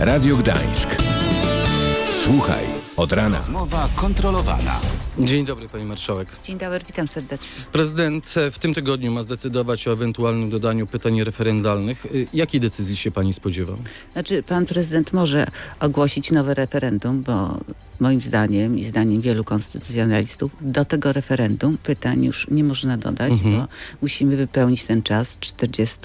Radio Gdańsk. Słuchaj od rana. Rozmowa kontrolowana. Dzień dobry Pani Marszałek. Dzień dobry, witam serdecznie. Prezydent e, w tym tygodniu ma zdecydować o ewentualnym dodaniu pytań referendalnych. Y, Jakiej decyzji się Pani spodziewa? Znaczy, pan prezydent może ogłosić nowe referendum, bo moim zdaniem i zdaniem wielu konstytucjonalistów do tego referendum pytań już nie można dodać, Mhm. bo musimy wypełnić ten czas 40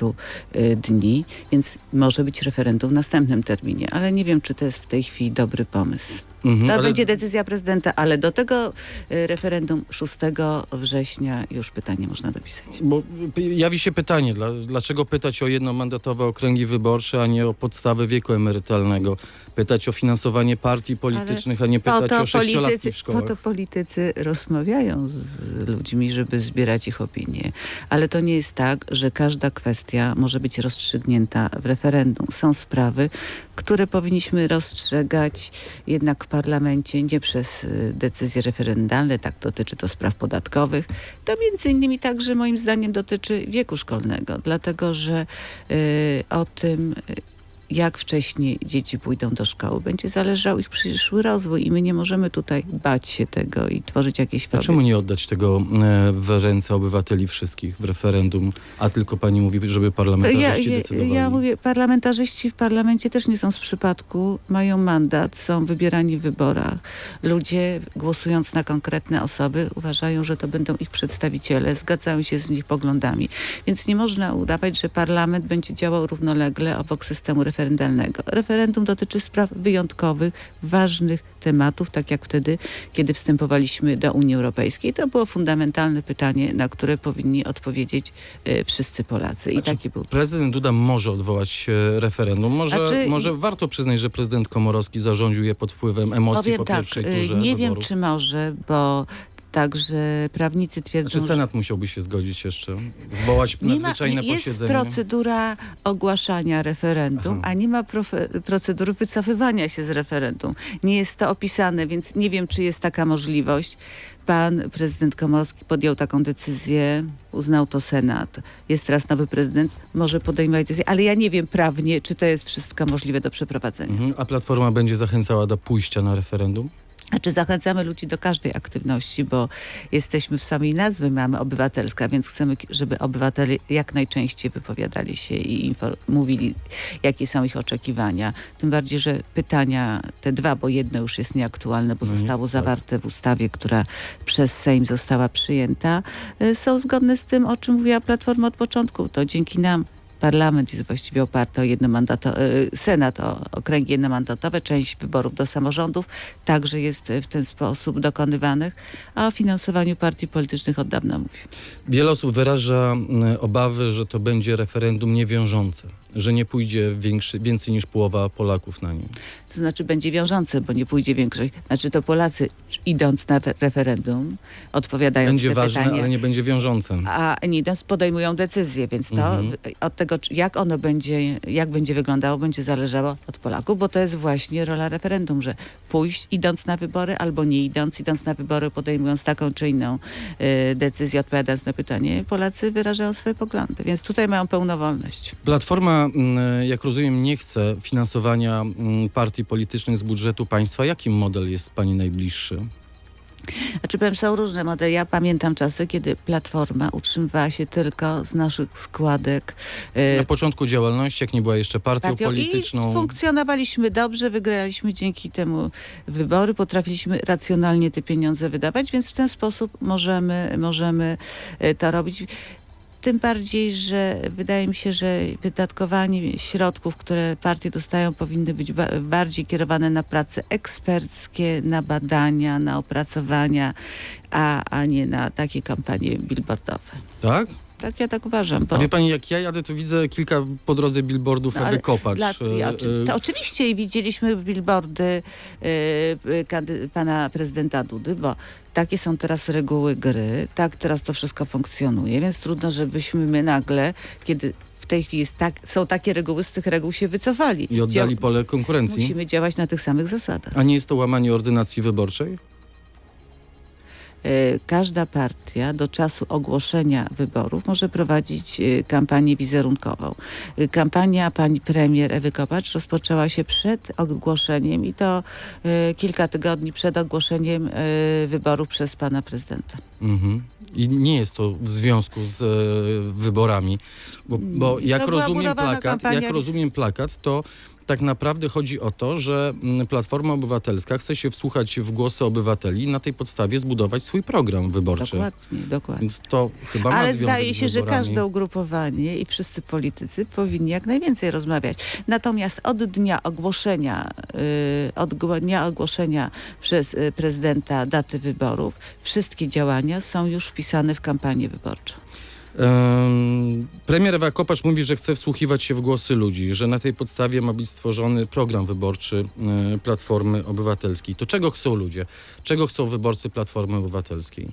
y, dni, więc może być referendum w następnym terminie, ale nie wiem, czy to jest w tej chwili dobry pomysł. Mhm, To ale- będzie decyzja prezydenta, ale do tego y, referendum 6 września już pytanie można dopisać. Bo jawi się pytanie, dla, dlaczego pytać o jednomandatowe okręgi wyborcze, a nie o podstawę wieku emerytalnego? Pytać o finansowanie partii politycznych, a nie Po pytać o sześciolatki w po szkołach? to politycy rozmawiają z ludźmi, żeby zbierać ich opinie. Ale to nie jest tak, że każda kwestia może być rozstrzygnięta w referendum. Są sprawy, które powinniśmy rozstrzegać jednak w parlamencie, nie przez y, decyzje referendalne. Tak dotyczy to spraw podatkowych. To między innymi także moim zdaniem dotyczy wieku szkolnego, dlatego że y, o tym jak wcześniej dzieci pójdą do szkoły, będzie zależał ich przyszły rozwój i my nie możemy tutaj bać się tego i tworzyć jakieś A fobie. czemu nie oddać tego e, w ręce obywateli wszystkich w referendum, a tylko Pani mówi, żeby ja, parlamentarzyści ja, decydowali? ja mówię, parlamentarzyści w parlamencie też nie są z przypadku, mają mandat, są wybierani w wyborach. Ludzie głosując na konkretne osoby uważają, że to będą ich przedstawiciele, zgadzają się z nich poglądami. Więc nie można udawać, że parlament będzie działał równolegle obok systemu referendalnego. Referendum dotyczy spraw wyjątkowych, ważnych tematów, tak jak wtedy, kiedy wstępowaliśmy do Unii Europejskiej. To było fundamentalne pytanie, na które powinni odpowiedzieć e, wszyscy Polacy. I A czy taki był Prezydent Duda może odwołać e, referendum. Może, Znaczy- może warto przyznać, że prezydent Komorowski zarządził je pod wpływem emocji po tak, pierwszej y, turze nie wiem wyborów. czy może, bo także prawnicy twierdzą, Czy że Senat musiałby się zgodzić jeszcze? Zwołać nie ma, nadzwyczajne jest posiedzenie? procedura ogłaszania referendum, Aha. a nie ma profe- procedury wycofywania się z referendum. Nie jest to opisane, więc nie wiem, czy jest taka możliwość. Pan prezydent Komorowski podjął taką decyzję, uznał to Senat. Jest teraz nowy prezydent, może podejmować decyzję, ale ja nie wiem prawnie, czy to jest wszystko możliwe do przeprowadzenia. Mhm. A Platforma będzie zachęcała do pójścia na referendum? Znaczy zachęcamy ludzi do każdej aktywności, bo jesteśmy w samej nazwie, mamy obywatelska, więc chcemy, żeby obywatele jak najczęściej wypowiadali się i mówili, jakie są ich oczekiwania. Tym bardziej, że pytania, te dwa, bo jedno już jest nieaktualne, bo No zostało tak. zawarte w ustawie, która przez Sejm została przyjęta, y, są zgodne z tym, o czym mówiła Platforma od początku. To dzięki nam Parlament jest właściwie oparty o jednomandato, y, Senat o okręgi jednomandatowe, część wyborów do samorządów także jest y, w ten sposób dokonywanych, a o finansowaniu partii politycznych od dawna mówię. Wiele osób wyraża mm, obawy, że to będzie referendum niewiążące, że nie pójdzie większy, więcej niż połowa Polaków na nim. To znaczy będzie wiążące, bo nie pójdzie większość. Znaczy to Polacy idąc na fe- referendum, odpowiadając Będzie te ważne, pytania, ale nie będzie wiążące. a nie idąc podejmują decyzje, więc to Mhm. od tego, czy- jak ono będzie, jak będzie wyglądało, będzie zależało od Polaków, bo to jest właśnie rola referendum, że pójść idąc na wybory albo nie idąc, idąc na wybory, podejmując taką czy inną y, decyzję, odpowiadając na pytanie, Polacy wyrażają swoje poglądy, więc tutaj mają pełną wolność. Platforma, mm, jak rozumiem, nie chce finansowania mm, partii politycznych z budżetu państwa. Jaki model jest pani najbliższy? Znaczy powiem, są różne modele. Ja pamiętam czasy, kiedy Platforma utrzymywała się tylko z naszych składek y, Na początku działalności, jak nie była jeszcze partią, partią polityczną. i funkcjonowaliśmy dobrze, wygraliśmy dzięki temu wybory, potrafiliśmy racjonalnie te pieniądze wydawać, więc w ten sposób możemy, możemy e, to robić. Tym bardziej, że wydaje mi się, że wydatkowanie środków, które partie dostają, powinny być ba bardziej kierowane na prace eksperckie, na badania, na opracowania, a, a nie na takie kampanie billboardowe. Tak? Tak ja tak uważam. Bo... A wie pani, jak ja jadę, to widzę kilka po drodze billboardów No, ale wykopać. Dla, ja, E, oczy- to oczywiście widzieliśmy billboardy y, pana prezydenta Dudy, bo takie są teraz reguły gry, tak teraz to wszystko funkcjonuje, więc trudno, żebyśmy my nagle, kiedy w tej chwili jest tak, są takie reguły, z tych reguł się wycofali. I oddali Dzia- pole konkurencji. Musimy działać na tych samych zasadach. A nie jest to łamanie ordynacji wyborczej? Y, każda partia do czasu ogłoszenia wyborów może prowadzić y, kampanię wizerunkową. Y, Kampania pani premier Ewy Kopacz rozpoczęła się przed ogłoszeniem i to kilka tygodni przed ogłoszeniem wyborów przez pana prezydenta. Mhm. I nie jest to w związku z e, wyborami, bo, bo jak To była rozumiem plakat, kampania- jak rozumiem plakat, to tak naprawdę chodzi o to, że mm, Platforma Obywatelska chce się wsłuchać w głosy obywateli i na tej podstawie zbudować swój program wyborczy. Dokładnie, dokładnie. Więc to chyba Ale zdaje się, że każde ugrupowanie i wszyscy politycy powinni jak najwięcej rozmawiać. Natomiast od dnia ogłoszenia, y, od dnia ogłoszenia przez y, prezydenta daty wyborów, wszystkie działania są już wpisane w kampanię wyborczą. Em, Premier Ewa Kopacz mówi, że chce wsłuchiwać się w głosy ludzi, że na tej podstawie ma być stworzony program wyborczy e, Platformy Obywatelskiej. To czego chcą ludzie? Czego chcą wyborcy Platformy Obywatelskiej?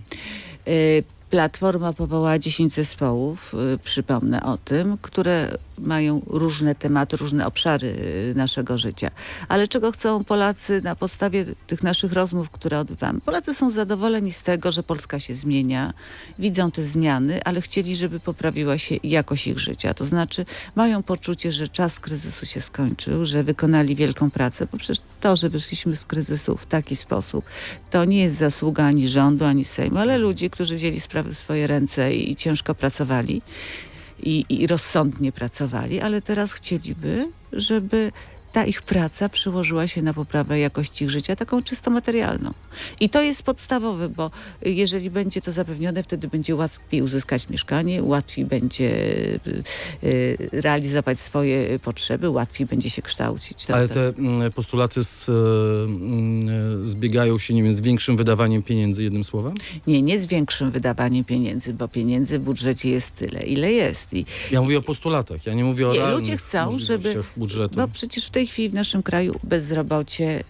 Y, Platforma powołała 10 zespołów, y, przypomnę o tym, które mają różne tematy, różne obszary y, naszego życia. Ale czego chcą Polacy na podstawie tych naszych rozmów, które odbywamy? Polacy są zadowoleni z tego, że Polska się zmienia, widzą te zmiany, ale chcieli, żeby poprawiła się jakość ich życia. To znaczy mają poczucie, że czas kryzysu się skończył, że wykonali wielką pracę, bo przecież to, że wyszliśmy z kryzysu w taki sposób, to nie jest zasługa ani rządu, ani Sejmu, ale ludzi, którzy wzięli sprawy w swoje ręce i, i ciężko pracowali i, i rozsądnie pracowali, ale teraz chcieliby, żeby ta ich praca przełożyła się na poprawę jakości ich życia, taką czysto materialną. I to jest podstawowe, bo jeżeli będzie to zapewnione, wtedy będzie łatwiej uzyskać mieszkanie, łatwiej będzie y, y, realizować swoje potrzeby, łatwiej będzie się kształcić. To- Ale to- te mm, postulaty z, e, mm, zbiegają się, nie wiem, z większym wydawaniem pieniędzy, jednym słowem? Nie, nie z większym wydawaniem pieniędzy, bo pieniędzy w budżecie jest tyle, ile jest. I Ja mówię o postulatach, ja nie mówię o Nie, realnych ludzie chcą, żeby- budżetu. Bo przecież w tej chwili w naszym kraju bezrobocie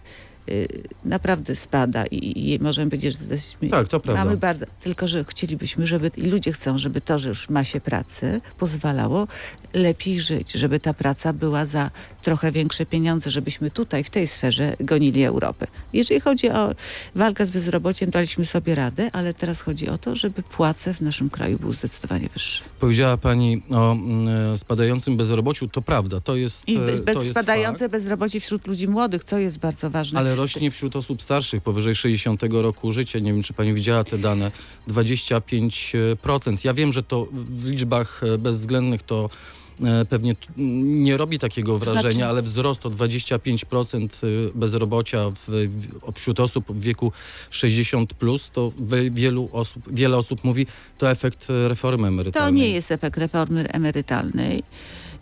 y, naprawdę spada i, i możemy powiedzieć, że jesteśmy, Tak, to prawda. mamy bardzo, tylko że chcielibyśmy, żeby i ludzie chcą, żeby to, że już ma się pracę, pozwalało lepiej żyć, żeby ta praca była za trochę większe pieniądze, żebyśmy tutaj w tej sferze gonili Europę. Jeżeli chodzi o walkę z bezrobociem, daliśmy sobie radę, ale teraz chodzi o to, żeby płace w naszym kraju były zdecydowanie wyższe. Powiedziała Pani o mm, spadającym bezrobociu, to prawda, to jest, I e, bez, to jest spadające fakt, bezrobocie wśród ludzi młodych, co jest bardzo ważne. ale rośnie wśród osób starszych, powyżej 60 roku życia. Nie wiem, czy Pani widziała te dane. 25%. Ja wiem, że to w liczbach e, bezwzględnych to e, pewnie t- nie robi takiego wrażenia, Znaczy- ale wzrost o 25% bezrobocia w, w, wśród osób w wieku 60+, plus, to wielu osób, wiele osób mówi, to efekt e, reformy To emerytalnej. nie jest efekt reformy emerytalnej.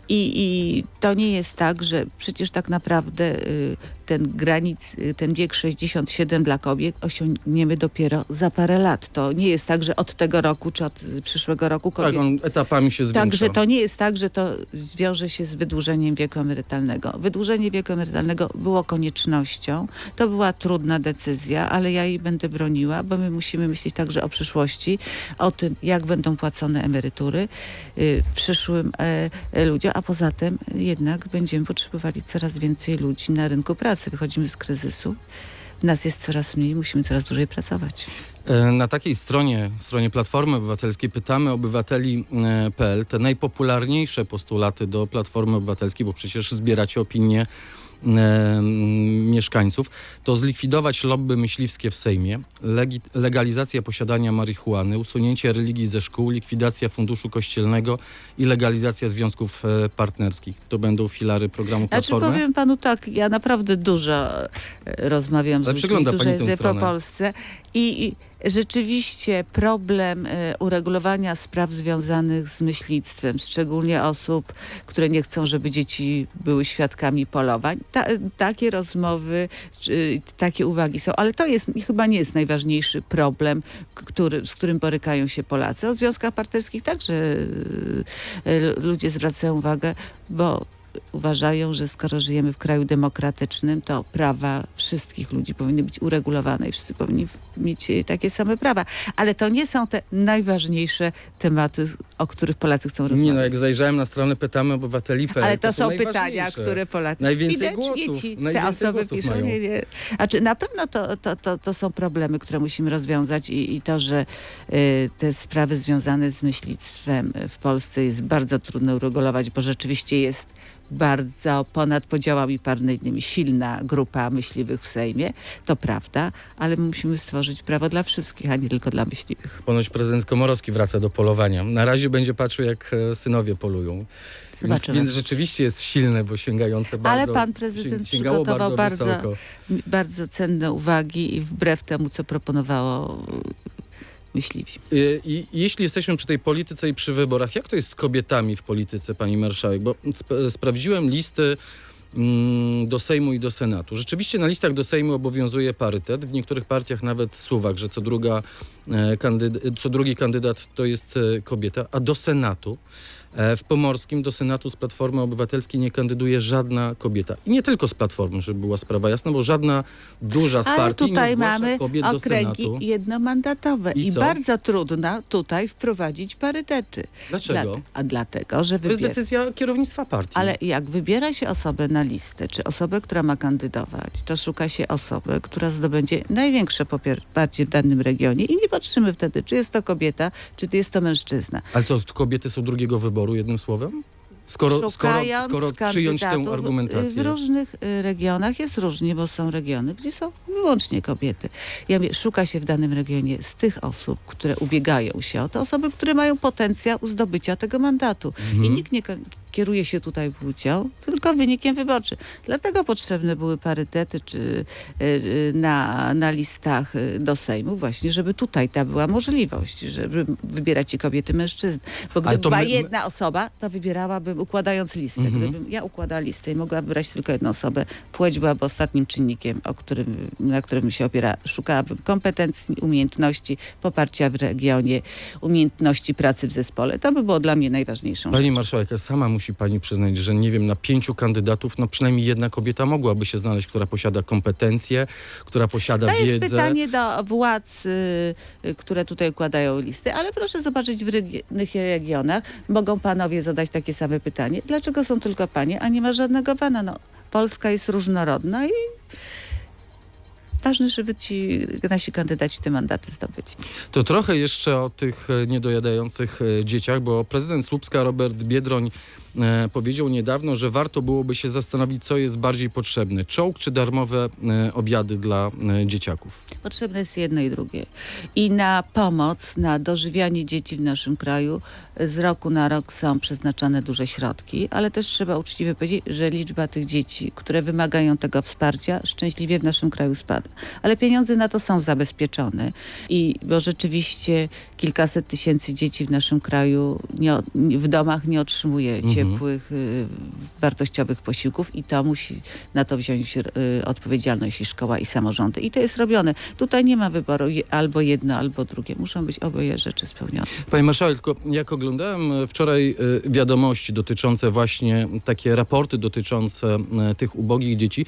I, I to nie jest tak, że przecież tak naprawdę y, ten granic, y, ten wiek 67 dla kobiet osiągniemy dopiero za parę lat. To nie jest tak, że od tego roku czy od y, przyszłego roku kobiet... Tak, on etapami się zwiększa. Także to nie jest tak, że to wiąże się z wydłużeniem wieku emerytalnego. Wydłużenie wieku emerytalnego było koniecznością. To była trudna decyzja, ale ja jej będę broniła, bo my musimy myśleć także o przyszłości, o tym, jak będą płacone emerytury y, przyszłym e, ludziom, a poza tym jednak będziemy potrzebowali coraz więcej ludzi na rynku pracy. Wychodzimy z kryzysu. Nas jest coraz mniej, musimy coraz dłużej pracować. E, Na takiej stronie, stronie Platformy Obywatelskiej pytamy obywateli.pl te najpopularniejsze postulaty do Platformy Obywatelskiej, bo przecież zbieracie opinie e, mieszkańców, to zlikwidować lobby myśliwskie w Sejmie, legalizacja posiadania marihuany, usunięcie religii ze szkół, likwidacja funduszu kościelnego i legalizacja związków e, partnerskich. To będą filary programu Znaczy Platformy? powiem panu tak, ja naprawdę dużo e, rozmawiam z Ale ludźmi, którzy po. Polsce i, rzeczywiście problem e, uregulowania spraw związanych z myślictwem, szczególnie osób, które nie chcą, żeby dzieci były świadkami polowań. Ta, takie rozmowy, takie uwagi są, ale to jest chyba nie jest najważniejszy problem, który, z którym borykają się Polacy. O związkach partnerskich także e, e, ludzie zwracają uwagę, bo uważają, że skoro żyjemy w kraju demokratycznym, to prawa wszystkich ludzi powinny być uregulowane i wszyscy powinni mieć e, takie same prawa. Ale to nie są te najważniejsze tematy, o których Polacy chcą rozmawiać. Nie no, jak zajrzałem na stronę pytamy obywateli.pl, Ale to, są najważniejsze. pytania, które Polacy... Najwięcej głosów, Ci, te najwięcej osoby głosów piszą, mają. nie, nie. Znaczy, na pewno to, to, to, to są problemy, które musimy rozwiązać i, i to, że y, te sprawy związane z myślictwem w Polsce jest bardzo trudno uregulować, bo rzeczywiście jest bardzo ponad podziałami partyjnymi silna grupa myśliwych w Sejmie, to prawda, ale my musimy stworzyć prawo dla wszystkich, a nie tylko dla myśliwych. Ponoć prezydent Komorowski wraca do polowania. Na razie będzie patrzył, jak e, synowie polują. Więc, więc rzeczywiście jest silne, bo sięgające bardzo... Ale pan prezydent przygotował bardzo, wysoko. bardzo cenne uwagi i wbrew temu, co proponowało y, myśliwi. Y, I jeśli jesteśmy przy tej polityce i przy wyborach, jak to jest z kobietami w polityce, pani marszałek? Bo sp sprawdziłem listy do Sejmu i do Senatu. Rzeczywiście na listach do Sejmu obowiązuje parytet. W niektórych partiach nawet suwak, że co, druga, e, co drugi kandydat to jest e, kobieta, a do Senatu w Pomorskim do Senatu z Platformy Obywatelskiej nie kandyduje żadna kobieta. I nie tylko z Platformy, żeby była sprawa jasna, bo żadna duża z Ale partii nie tutaj zgłasza mamy kobiet okręgi jednomandatowe I i, bardzo trudno tutaj wprowadzić parytety. Dlaczego? Dla- a dlatego, że To jest decyzja kierownictwa partii. Ale jak wybiera się osobę na listę, czy osobę, która ma kandydować, to szuka się osoby, która zdobędzie największe poparcie w danym regionie i nie patrzymy wtedy, czy jest to kobieta, czy jest to mężczyzna. Ale co, kobiety są drugiego wyboru, jednym słowem? Skoro, skoro, skoro przyjąć tę argumentację. W różnych y, regionach jest różnie, bo są regiony, gdzie są wyłącznie kobiety. Ja mówię, szuka się w danym regionie z tych osób, które ubiegają się o to, osoby, które mają potencjał zdobycia tego mandatu. Mhm. I nikt nie kieruje się tutaj płcią, tylko wynikiem wyborczym. Dlatego potrzebne były parytety czy y, y, na, na listach y, do Sejmu właśnie, żeby tutaj ta była możliwość, żeby wybierać i kobiety, mężczyzn. Bo gdyby była my- jedna osoba, to wybierałabym układając listę. Mhm. Gdybym ja układała listę i mogła wybrać tylko jedną osobę, płeć byłaby ostatnim czynnikiem, o którym, na którym się opiera. Szukałabym kompetencji, umiejętności, poparcia w regionie, umiejętności pracy w zespole. To by było dla mnie najważniejszą Pani marszałek, a sama musi pani przyznać, że nie wiem, na pięciu kandydatów, no przynajmniej jedna kobieta mogłaby się znaleźć, która posiada kompetencje, która posiada To jest wiedzę. pytanie do władz, y, y, które tutaj układają listy, ale proszę zobaczyć w innych regionach. Mogą panowie zadać takie same pytanie. Dlaczego są tylko panie, a nie ma żadnego pana? No, Polska jest różnorodna i ważne, żeby ci nasi kandydaci te mandaty zdobyć. To trochę jeszcze o tych e, niedojadających e, dzieciach, bo prezydent Słupska Robert Biedroń e, powiedział niedawno, że warto byłoby się zastanowić, co jest bardziej potrzebne. Czołg czy darmowe obiady dla dzieciaków? Potrzebne jest jedno i drugie. I na pomoc, na dożywianie dzieci w naszym kraju z roku na rok są przeznaczane duże środki, ale też trzeba uczciwie powiedzieć, że liczba tych dzieci, które wymagają tego wsparcia, szczęśliwie w naszym kraju spada. Ale pieniądze na to są zabezpieczone. I bo rzeczywiście kilkaset tysięcy dzieci w naszym kraju nie, w domach nie otrzymuje Mhm. ciepłych, y, wartościowych posiłków i to musi na to wziąć y, odpowiedzialność i szkoła i samorządy. I to jest robione. Tutaj nie ma wyboru albo jedno, albo drugie. Muszą być oboje rzeczy spełnione. Panie marszałek, tylko jak oglądałem e, wczoraj e, wiadomości dotyczące właśnie takie raporty dotyczące e, tych ubogich dzieci,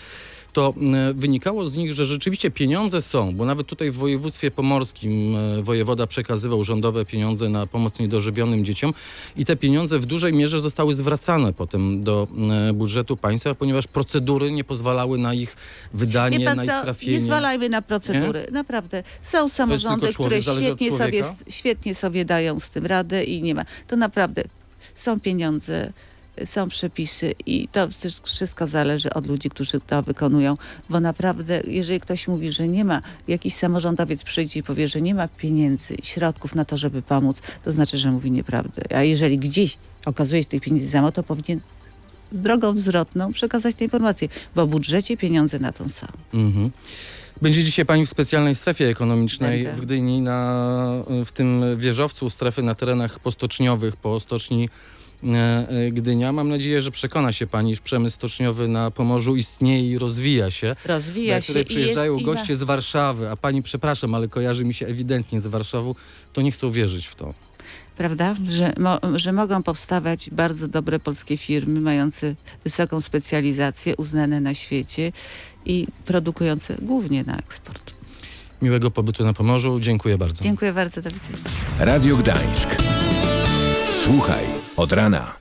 to e, wynikało z nich, że rzeczywiście pieniądze są, bo nawet tutaj w województwie pomorskim e, wojewoda przekazywał rządowe pieniądze na pomoc niedożywionym dzieciom i te pieniądze w dużej mierze zostały zwracane potem do e, budżetu państwa, ponieważ procedury nie pozwalały na ich wydanie, pan na ich trafienie. nie zwalajmy na procedury. Naprawdę. Są samorządy, człowiek, które świetnie sobie, świetnie sobie dają z tym radę i nie ma. To naprawdę są pieniądze, są przepisy i to wszy- wszystko zależy od ludzi, którzy to wykonują, bo naprawdę, jeżeli ktoś mówi, że nie ma, jakiś samorządowiec przyjdzie i powie, że nie ma pieniędzy, środków na to, żeby pomóc, to znaczy, że mówi nieprawdę. A jeżeli gdzieś okazuje się tych pieniędzy za mało, to powinien drogą zwrotną przekazać te informacje, bo w budżecie pieniądze na to są. Mhm. Będzie dzisiaj pani w specjalnej strefie ekonomicznej Będę. w Gdyni, na, w tym wieżowcu strefy na terenach postoczniowych po stoczni E, e, Gdynia. Mam nadzieję, że przekona się Pani, iż przemysł stoczniowy na Pomorzu istnieje i rozwija się. Rozwija się. Tutaj przyjeżdżają jest goście z Warszawy, a Pani, przepraszam, ale kojarzy mi się ewidentnie z Warszawą, to nie chcą wierzyć w to prawda? Że, mo, że mogą powstawać bardzo dobre polskie firmy mające wysoką specjalizację, uznane na świecie i produkujące głównie na eksport. Miłego pobytu na Pomorzu. Dziękuję bardzo. Dziękuję bardzo. Do widzenia. Radio Gdańsk. Słuchaj od rana.